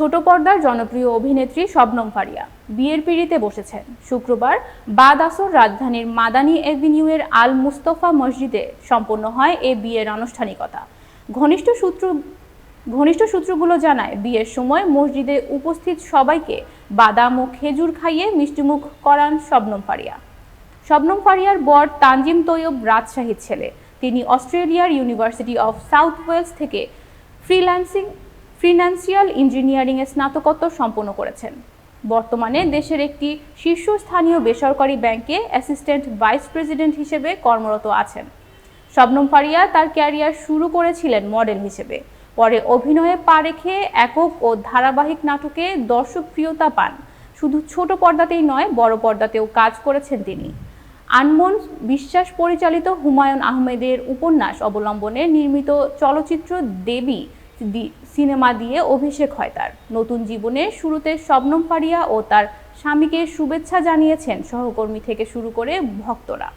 ছোট পর্দার জনপ্রিয় অভিনেত্রী শবনম ফারিয়া। বিয়ের পিড়িতে বসেছেন। শুক্রবার বাদ আসর রাজধানীর মাদানী এভিনিউয়ের আল মুস্তফা মসজিদে সম্পন্ন হয় এ বিয়ের আনুষ্ঠানিকতা। ঘনিষ্ঠ সূত্র, ঘনিষ্ঠ সূত্রগুলো জানায়, বিয়ের সময় মসজিদে উপস্থিত সবাইকে বাদাম ও খেজুর খাইয়ে মিষ্টিমুখ করান শবনম ফারিয়া। শবনম ফারিয়ার বর তানজিম তৈয়ব রাজশাহীর ছেলে। তিনি অস্ট্রেলিয়ার ইউনিভার্সিটি অফ সাউথ ওয়েলস থেকে ফ্রিল্যান্সিং ফিনান্সিয়াল ইঞ্জিনিয়ারিংয়ে স্নাতকোত্তর সম্পন্ন করেছেন। বর্তমানে দেশের একটি শীর্ষস্থানীয় বেসরকারি ব্যাংকে অ্যাসিস্ট্যান্ট ভাইস প্রেসিডেন্ট হিসেবে কর্মরত আছেন। শবনম ফারিয়া তার ক্যারিয়ার শুরু করেছিলেন মডেল হিসেবে। পরে অভিনয়ে পা রেখে একক ও ধারাবাহিক নাটকে দর্শকপ্রিয়তা পান। শুধু ছোট পর্দাতেই নয়, বড় পর্দাতেও কাজ করেছেন তিনি। আনমন বিশ্বাস পরিচালিত হুমায়ুন আহমেদের উপন্যাস অবলম্বনে নির্মিত চলচ্চিত্র দেবী সিনেমা দিয়ে অভিষেক হয় তার। নতুন জীবনে শুরুতে শবনম পারিয়া ও তার স্বামীকে শুভেচ্ছা জানিয়েছেন সহকর্মী থেকে শুরু করে ভক্তরা।